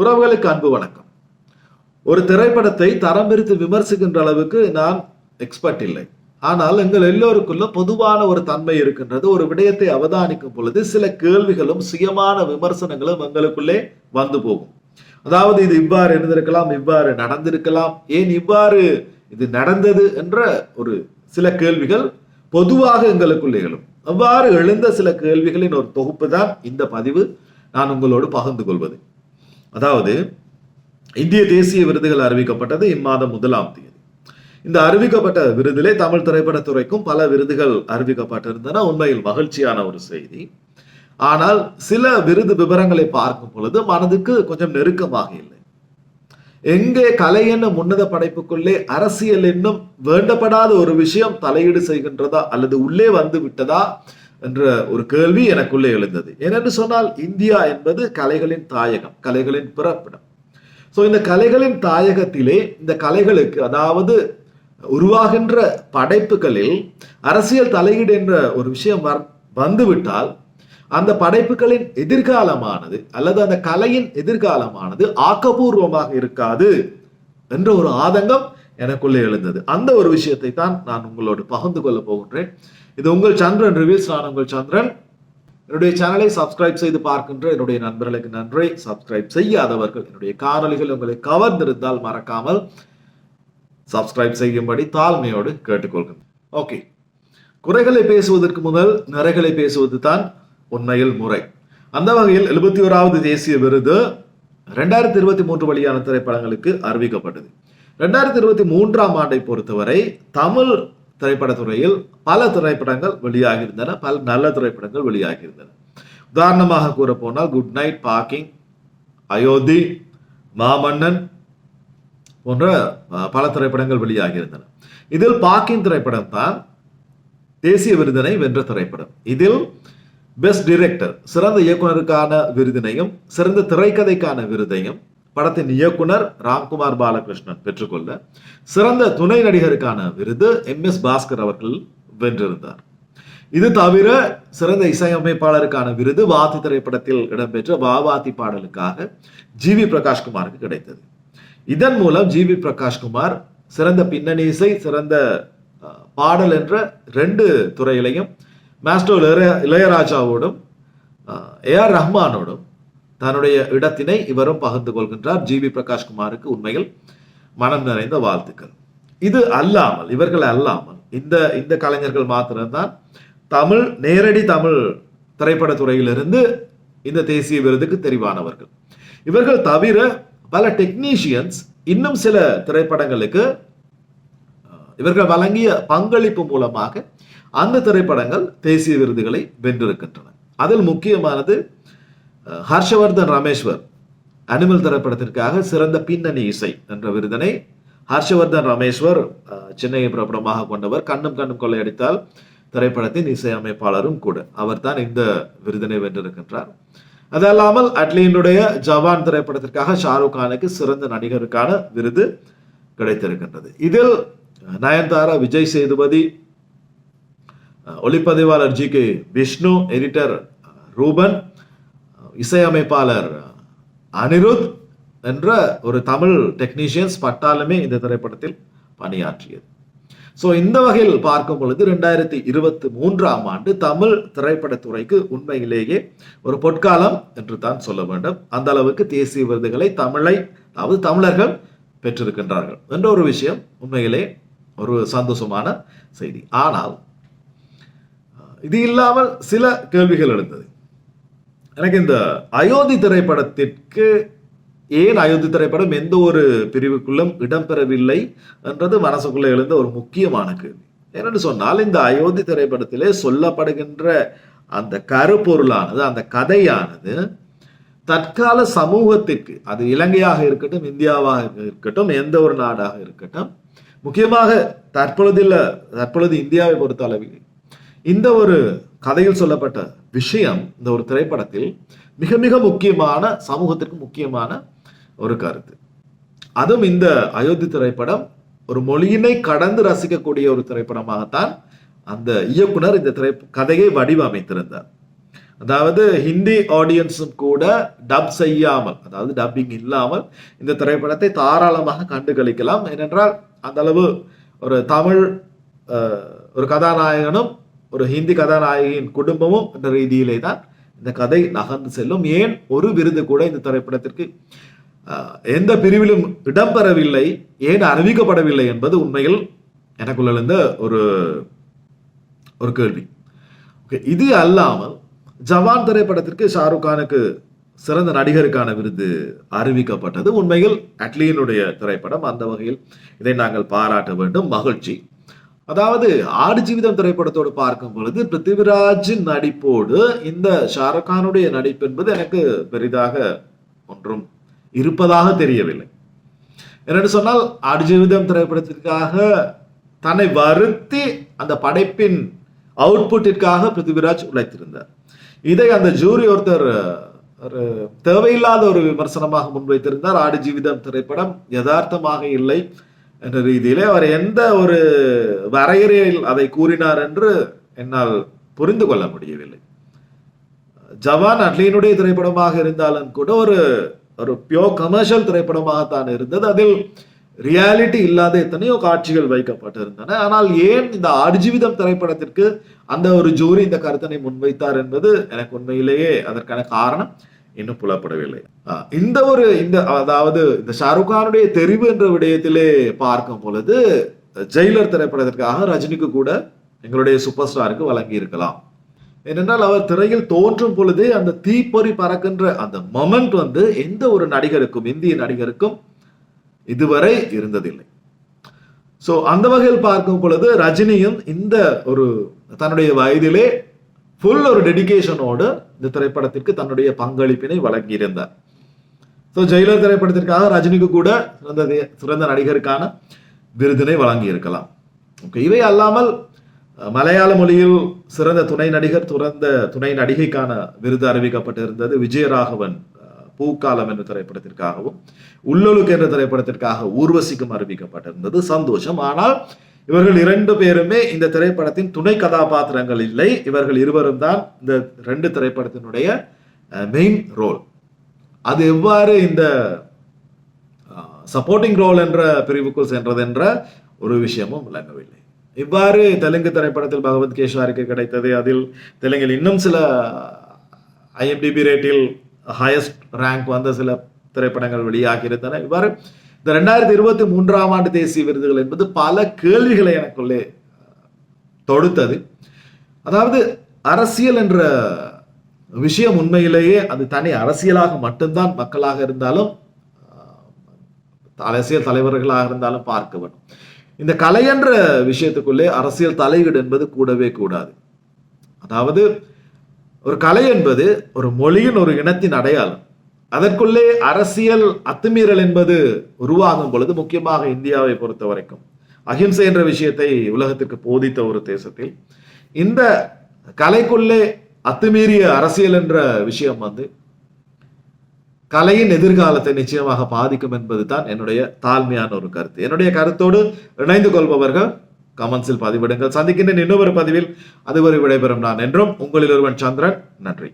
உறவுகளுக்கு அன்பு வணக்கம். ஒரு திரைப்படத்தை தரம் பிரித்து விமர்சிக்கின்ற அளவுக்கு நான் எக்ஸ்பர்ட் இல்லை. ஆனால் எங்கள் எல்லோருக்குள்ள பொதுவான ஒரு தன்மை இருக்கின்றது ஒரு விடயத்தை அவதானிக்கும் பொழுது சில கேள்விகளும் சுயமான விமர்சனங்களும் எங்களுக்குள்ளே வந்து போகும். அதாவது இது இவ்வாறு இருந்திருக்கலாம் இவ்வாறு நடந்திருக்கலாம் ஏன் இவ்வாறு இது நடந்தது என்ற ஒரு சில கேள்விகள் பொதுவாக எங்களுக்குள்ளே எழும். அவ்வாறு எழுந்த சில கேள்விகளின் ஒரு தொகுப்பு தான் இந்த பதிவு. நான் உங்களோடு பகிர்ந்து கொள்வது. அதாவது இந்திய தேசிய விருதுகள் அறிவிக்கப்பட்டது இம்மாதம் முதலாம் தேதி. இந்த அறிவிக்கப்பட்ட விருதிலே தமிழ் திரைப்படத்துறைக்கும் பல விருதுகள் அறிவிக்கப்பட்டிருந்தன. உண்மையில் மகிழ்ச்சியான ஒரு செய்தி. ஆனால் சில விருது விவரங்களை பார்க்கும் பொழுது மனதுக்கு கொஞ்சம் நெருக்கமாக இல்லை. எங்கே கலை என்னும் உன்னத படைப்புக்குள்ளே அரசியல் என்னும் வேண்டப்படாத ஒரு விஷயம் தலையீடு செய்கின்றதா அல்லது உள்ளே வந்து விட்டதா என்ற ஒரு கேள்வி எனக்குள்ளே எழுந்தது. ஏனென்று சொன்னால் இந்தியா என்பது கலைகளின் தாயகம் கலைகளின் பிறப்பிடம். ஸோ இந்த கலைகளின் தாயகத்திலே இந்த கலைகளுக்கு அதாவது உருவாகின்ற படைப்புகளில் அரசியல் தலையீடு என்ற ஒரு விஷயம் வந்துவிட்டால் அந்த படைப்புகளின் எதிர்காலமானது அல்லது அந்த கலையின் எதிர்காலமானது ஆக்கப்பூர்வமாக இருக்காது என்ற ஒரு ஆதங்கம் எனக்குள்ளே எழுந்தது. அந்த ஒரு விஷயத்தை தான் நான் உங்களோடு பகிர்ந்து கொள்ள போகின்றேன். இது உங்கள் சந்திரன் ரிவ்யூஸ் நான் உங்கள் சந்திரன். என்னுடைய சேனலை சப்ஸ்கிரைப் செய்து பார்க்கின்ற என்னுடைய நண்பர்களுக்கு நன்றி. சப்ஸ்கிரைப் செய்யாதவர்கள் என்னுடைய காணொலிகள் உங்களை கவர்ந்திருந்தால் மறக்காமல் சப்ஸ்கிரைப் செய்யும்படி தாழ்மையோடு கேட்டுக்கொள்கிறேன். ஓகே குறைகளை பேசுவதற்கு முதல் நிறைகளை பேசுவது தான் உண்மையில் முறை. அந்த வகையில் எழுபத்தி ஓராவது தேசிய விருது ரெண்டாயிரத்தி இருபத்தி மூன்று வழியான திரைப்படங்களுக்கு அறிவிக்கப்பட்டது. ரெண்டாயிரத்தி இருபத்தி மூன்றாம் ஆண்டை பொறுத்தவரை தமிழ் திரைப்படத்துறையில் பல திரைப்படங்கள் வெளியாகியிருந்தன பல நல்ல திரைப்படங்கள் வெளியாகியிருந்தன. உதாரணமாக கூற போனால் good night parking Ayothi Maamannan போன்ற பல திரைப்படங்கள் வெளியாகியிருந்தன. இதில் பாக்கிங் திரைப்படம் தான் தேசிய விருதினை வென்ற திரைப்படம். இதில் பெஸ்ட் டிரெக்டர் சிறந்த இயக்குனருக்கான விருதினையும் சிறந்த திரைக்கதைக்கான விருதையும் படத்தின் இயக்குனர் ராம்குமார் பாலகிருஷ்ணன் பெற்றுக்கொள்ள சிறந்த துணை நடிகருக்கான விருது எம் எஸ் பாஸ்கர் அவர்கள் வென்றிருந்தார். இது தவிர சிறந்த இசையமைப்பாளருக்கான விருது வாத்தி திரைப்படத்தில் இடம்பெற்ற வாவாத்தி பாடலுக்காக ஜி வி பிரகாஷ்குமாருக்கு கிடைத்தது. இதன் மூலம் ஜி வி பிரகாஷ்குமார் சிறந்த பின்னணி இசை சிறந்த பாடல் என்ற ரெண்டு துறையிலையும் மாஸ்டோ இளையராஜாவோடும் ஏ ஆர் ரஹ்மானோடும் தன்னுடைய இடத்தினை இவரும் பகிர்ந்து கொள்கின்றார். ஜி. வி. பிரகாஷ்குமாருக்கு உண்மையில் மனம் நிறைந்த வாழ்த்துக்கள். இது அல்லாமல் இவர்கள் அல்லாமல் இந்த இந்த கலைஞர்கள் மாத்திரம்தான் தமிழ் நேரடி தமிழ் திரைப்படத்துறையிலிருந்து இந்த தேசிய விருதுக்கு தெரிவானவர்கள். இவர்கள் தவிர பல டெக்னீஷியன்ஸ் இன்னும் சில திரைப்படங்களுக்கு இவர்கள் வழங்கிய பங்களிப்பு மூலமாக அந்த திரைப்படங்கள் தேசிய விருதுகளை வென்றிருக்கின்றன. அதில் முக்கியமானது ஹர்ஷவர்தன் ரமேஸ்வர் அனிமல் திரைப்படத்திற்காக சிறந்த பின்னணி இசை என்ற விருதனை ஹர்ஷவர்தன் ரமேஸ்வர் சென்னையை பிரபலமாக கொண்டவர் கண்ணும் கண்ணும் கொள்ளையடித்தால் திரைப்படத்தின் இசையமைப்பாளரும் கூட. அவர் தான் இந்த விருதினை வென்றிருக்கின்றார். அது அல்லாமல் அட்லியினுடைய ஜவான் திரைப்படத்திற்காக ஷாருக் கானுக்கு சிறந்த நடிகருக்கான விருது கிடைத்திருக்கின்றது. இதில் நயன்தாரா விஜய் சேதுபதி ஒளிப்பதிவாளர் G K Vishnu editor Ruben இசையமைப்பாளர் அனிருத் என்ற ஒரு தமிழ் டெக்னீஷியன்ஸ் பட்டாலுமே இந்த திரைப்படத்தில் பணியாற்றியது. ஸோ இந்த வகையில் பார்க்கும் பொழுது ரெண்டாயிரத்தி இருபத்தி மூன்றாம் ஆண்டு தமிழ் திரைப்படத்துறைக்கு உண்மையிலேயே ஒரு பொற்காலம் என்று தான் சொல்ல வேண்டும். அந்த அளவுக்கு தேசிய விருதுகளை தமிழை அதாவது தமிழர்கள் பெற்றிருக்கின்றார்கள் என்ற ஒரு விஷயம் உண்மையிலே ஒரு சந்தோஷமான செய்தி. ஆனால் இது இல்லாமல் சில கேள்விகள் எழுந்தது. எனக்கு இந்த அயோத்தி திரைப்படத்திற்கு ஏன் அயோத்தி திரைப்படம் எந்த ஒரு பிரிவுக்குள்ளும் இடம்பெறவில்லை என்றது மனசுக்குள்ளே எழுந்த ஒரு முக்கியமான கேள்வி. ஏனென்று சொன்னால் இந்த அயோத்தி திரைப்படத்திலே சொல்லப்படுகின்ற அந்த கருப்பொருளானது அந்த கதையானது தற்கால சமூகத்திற்கு அது இலங்கையாக இருக்கட்டும் இந்தியாவாக இருக்கட்டும் எந்த ஒரு நாடாக இருக்கட்டும் முக்கியமாக தற்பொழுதில் தற்பொழுது இந்தியாவை பொறுத்த அளவில் இந்த ஒரு கதையில் சொல்லப்பட்ட விஷயம் இந்த ஒரு திரைப்படத்தில் மிக மிக முக்கியமான சமூகத்திற்கு முக்கியமான ஒரு கருத்து. அதுவும் இந்த அயோத்தி திரைப்படம் ஒரு மொழியினை கடந்து ரசிக்கக்கூடிய ஒரு திரைப்படமாகத்தான் அந்த இயக்குனர் இந்த திரை கதையை வடிவமைத்திருந்தார். அதாவது ஹிந்தி ஆடியன்ஸும் கூட டப் செய்யாமல் அதாவது டப்பிங் இல்லாமல் இந்த திரைப்படத்தை தாராளமாக கண்டுகளிக்கலாம். ஏனென்றால் அந்த அளவு ஒரு தமிழ் ஒரு கதாநாயகனும் ஒரு ஹிந்தி கதாநாயகியின் குடும்பமும் என்ற ரீதியிலே தான் இந்த கதை நகர்ந்து செல்லும். ஏன்? ஒரு விருது கூட இந்த திரைப்படத்திற்கு எந்த பிரிவிலும் இடம்பெறவில்லை ஏன் அறிவிக்கப்படவில்லை என்பது உண்மையில் எனக்குள்ள இருந்த ஒரு ஒரு கேள்வி. இது அல்லாமல் ஜவான் திரைப்படத்திற்கு ஷாருக் கானுக்கு சிறந்த நடிகருக்கான விருது அறிவிக்கப்பட்டது. உண்மையில் அட்லியினுடைய திரைப்படம் அந்த வகையில் இதை நாங்கள் பாராட்ட வேண்டும். மகிழ்ச்சி. அதாவது ஆடு ஜீவிதம் திரைப்படத்தோடு பார்க்கும் பொழுது பிருத்திவிராஜின் நடிப்போடு இந்த ஷாருக் கானுடைய நடிப்பு என்பது எனக்கு பெரிதாக ஒன்றும் இருப்பதாக தெரியவில்லை. என்னென்னு சொன்னால் ஆடு ஜீவிதம் திரைப்படத்திற்காக தன்னை வருத்தி அந்த படைப்பின் அவுட்புட்டிற்காக பிருத்திவிராஜ் உழைத்திருந்தார். இதை அந்த ஜூரி ஒருத்தர் ஒரு தேவையில்லாத ஒரு விமர்சனமாக முன்வைத்திருந்தார். ஆடு ஜீவிதம் திரைப்படம் யதார்த்தமாக இல்லை. என்ற ரீதியிலே அவர் எந்த ஒரு வரையறையில் அதை கூறினார் என்று என்னால் புரிந்து கொள்ள முடியவில்லை. ஜவான் அட்லியினுடைய திரைப்படமாக இருந்தாலும் கூட ஒரு ஒரு பியோர் கமர்ஷியல் திரைப்படமாகத்தான் இருந்தது. அதில் ரியாலிட்டி இல்லாத எத்தனையோ காட்சிகள் வைக்கப்பட்டிருந்தன. ஆனால் ஏன் இந்த ஆடுஜீவிதம் திரைப்படத்திற்கு அந்த ஒரு ஜூரி இந்த கருத்தனை முன்வைத்தார் என்பது எனக்கு உண்மையிலேயே அதற்கான காரணம். இன்னும் புலப்படவில்லை. இந்த ஒரு இந்த அதாவது இந்த ஷாருக் கானுடைய தெரிவு என்ற விடயத்திலே பார்க்கும் பொழுது ஜெயிலர் திரைப்படத்திற்காக ரஜினிக்கு கூட எங்களுடைய சூப்பர் ஸ்டாருக்கு வழங்கி இருக்கலாம் ஏனென்றால் அவர் திரையில் தோன்றும் பொழுதே அந்த தீப்பொறி பறக்கின்ற அந்த மொமெண்ட் வந்து எந்த ஒரு நடிகருக்கும் இந்திய நடிகருக்கும் இதுவரை இருந்ததில்லை. ஸோ அந்த வகையில் பார்க்கும் பொழுது ரஜினியும் இந்த ஒரு தன்னுடைய வயதிலே ஃபுல் ஒரு டெடிக்கேஷனோடு இந்த திரைப்படத்திற்கு தன்னுடைய பங்களிப்பினை வழங்கியிருந்தார். ஸோ ஜெயிலர் திரைப்படத்திற்காக ரஜினிக்கு கூட சிறந்த சிறந்த நடிகருக்கான விருதினை வழங்கி இருக்கலாம் ஓகே இவை அல்லாமல் மலையாள மொழியில் சிறந்த துணை நடிகர் துறந்த துணை நடிகைக்கான விருது அறிவிக்கப்பட்டிருந்தது விஜயராகவன் பூக்காலம் என்ற திரைப்படத்திற்காகவும் உள்ளொழுக்கு என்ற திரைப்படத்திற்காக ஊர்வசிக்கும் அறிவிக்கப்பட்டிருந்தது. சந்தோஷம். ஆனால் இவர்கள் இரண்டு பேருமே இந்த திரைப்படத்தின் துணை கதாபாத்திரங்கள் இல்லை. இவர்கள் இருவரும் தான் இந்த ரெண்டு திரைப்படத்தினுடைய மெயின் ரோல் அது எவ்வாறு இந்த சப்போர்ட்டிங் ரோல் என்ற பிரிவுக்குள் சென்றது என்ற ஒரு விஷயமும் விளங்கவில்லை. இவ்வாறு தெலுங்கு திரைப்படத்தில் பகவத் கேஷ்வாருக்கு கிடைத்தது. அதில் தெலுங்கில் இன்னும் சில ஐஎம்டிபி ரேட்டில் ஹையஸ்ட் ரேங்க் வந்த சில திரைப்படங்கள் வெளியாகி இருந்தன இவ்வாறு இந்த ரெண்டாயிரத்தி இருபத்தி மூன்றாம் ஆண்டு தேசிய விருதுகள் என்பது பல கேள்விகளை எனக்குள்ளே தொடுத்தது. அதாவது அரசியல் என்ற விஷயம் உண்மையிலேயே அது தனி அரசியலாக மட்டும்தான் மக்களாக இருந்தாலும் அரசியல் தலைவர்களாக இருந்தாலும் பார்க்க வேண்டும். இந்த கலை என்ற விஷயத்துக்குள்ளே அரசியல் தலையீடு என்பது கூடவே கூடாது. அதாவது ஒரு கலை என்பது ஒரு மொழியின் ஒரு இனத்தின் அடையாளம். அதற்குள்ளே அரசியல் அத்துமீறல் என்பது உருவாகும் பொழுது முக்கியமாக இந்தியாவை பொறுத்த வரைக்கும் அகிம்சை என்ற விஷயத்தை உலகத்திற்கு போதித்த ஒரு தேசத்தில் இந்த கலைக்குள்ளே அத்துமீறிய அரசியல் என்ற விஷயம் வந்து கலையின் எதிர்காலத்தை நிச்சயமாக பாதிக்கும் என்பது தான் என்னுடைய தாழ்மையான ஒரு கருத்து. என்னுடைய கருத்தோடு இணைந்து கொள்பவர்கள் கமெண்ட்ஸில் பதிவிடுங்கள். சந்திக்கின்றேன் இன்னொரு பதிவில் அதுவரை விடைபெறும் நான் என்றும் உங்களில் ஒருவன் சந்திரன். நன்றி.